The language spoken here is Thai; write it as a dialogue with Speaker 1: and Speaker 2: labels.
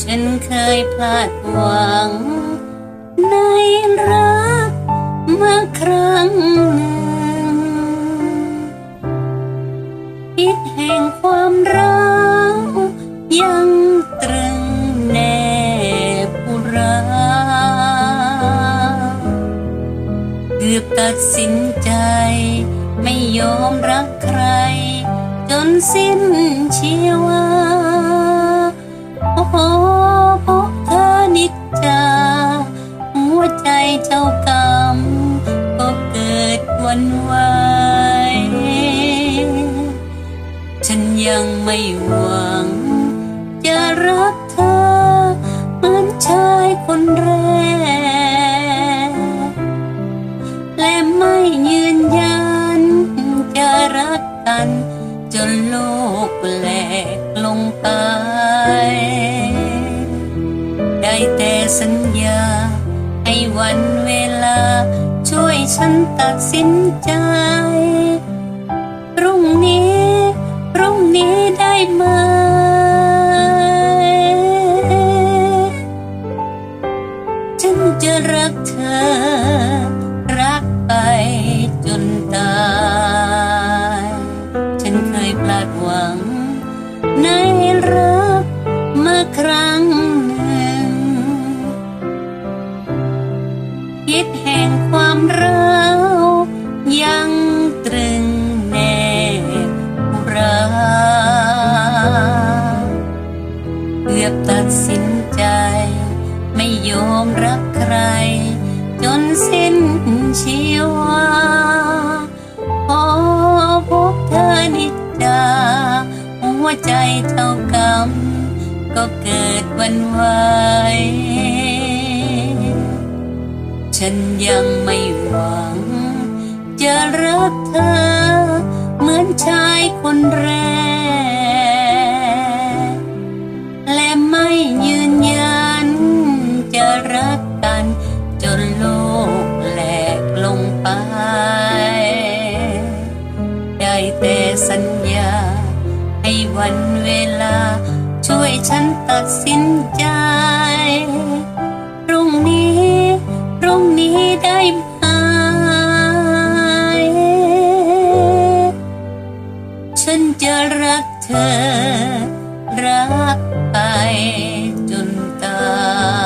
Speaker 1: ฉันเคยพลาดหวัง ในรักเมื่อครั้งหนึ่งพิษแห่งความรักยังตรึงแนบอุราเกือบตัดสินใจ ไม่ยอมรักใคร จนสิ้นชีวา วันไหวฉันยังไม่หวัง จะรักเธอเหมือนชายคนแรก และไม่ยืนยัน จะรักกัน จนโลกแหลกลงไป ได้แต่สัญญาให้วันเวลา ช่วยฉันตัดสินใจ พรุ่งนี้ พรุ่งนี้ได้ไหม ฉันจะรักเธอ รักไปจนตาย ฉันเคยพลาดหวัง ในรักมาครั้ง เกือบตัดสินใจ ไม่ยอมรักใคร จนสิ้นชีวาพอพบเธอนิจจาหัวใจเท่ากรรมก็เกิดวันไหวฉันยังไม่หวัง จะรักเธอ เหมือนชายคนแรก สัญญา ให้วันเวลา ช่วยฉันตัดสินใจพรุ่งนี้พรุ่งนี้ได้ไหมฉันจะรักเธอ รักไปจนตาย